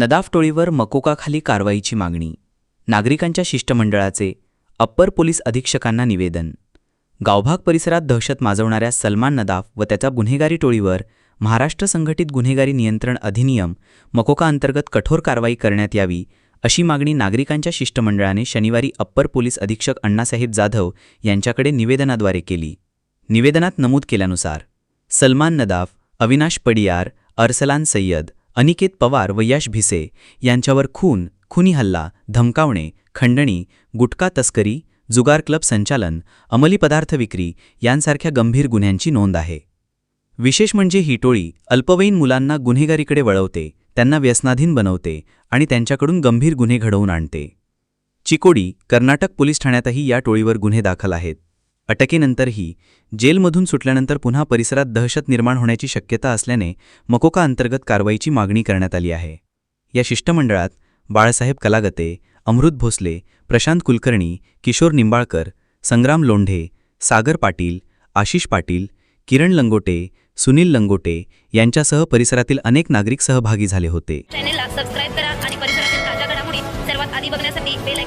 नदाफ टोळीवर मकोकाखाली कारवाईची मागणी. नागरिकांच्या शिष्टमंडळाचे अप्पर पोलीस अधीक्षकांना निवेदन. गावभाग परिसरात दहशत माजवणाऱ्या सलमान नदाफ व त्याच्या गुन्हेगारी टोळीवर महाराष्ट्र संघटित गुन्हेगारी नियंत्रण अधिनियम मकोका अंतर्गत कठोर कारवाई करण्यात यावी अशी मागणी नागरिकांच्या शिष्टमंडळाने शनिवारी अप्पर पोलीस अधीक्षक अण्णासाहेब जाधव यांच्याकडे निवेदनाद्वारे केली. निवेदनात नमूद केल्यानुसार सलमान नदाफ अविनाश पडियार अरसलान सय्यद अनिकेत पवार व यश भिसे यांच्यावर खून खुनी हल्ला धमकावणे खंडणी गुटखा तस्करी जुगार क्लब संचालन अंमली पदार्थ विक्री यांसारख्या गंभीर गुन्ह्यांची नोंद आहे. विशेष म्हणजे ही टोळी अल्पवयीन मुलांना गुन्हेगारीकडे वळवते त्यांना व्यसनाधीन बनवते आणि त्यांच्याकडून गंभीर गुन्हे घडवून आणते. चिकोडी कर्नाटक पोलीस ठाण्यातही या टोळीवर गुन्हे दाखल आहेत. अटकेनंतरही जेलमधून सुटल्यानंतर पुन्हा परिसरात दहशत निर्माण होण्याची शक्यता असल्याने मकोका अंतर्गत कारवाईची मागणी करण्यात आली आहे. या शिष्टमंडळात बाळासाहेब कलागते अमृत भोसले प्रशांत कुलकर्णी किशोर निंबाळकर संग्राम लोंढे सागर पाटील आशिष पाटील किरण लंगोटे सुनील लंगोटे यांच्यासह परिसरातील अनेक नागरिक सहभागी झाले होते. चॅनेलला सबस्क्राईब करा आणि परिसरातील ताज्या घडामोडी सर्वात आधी बघण्यासाठी बेल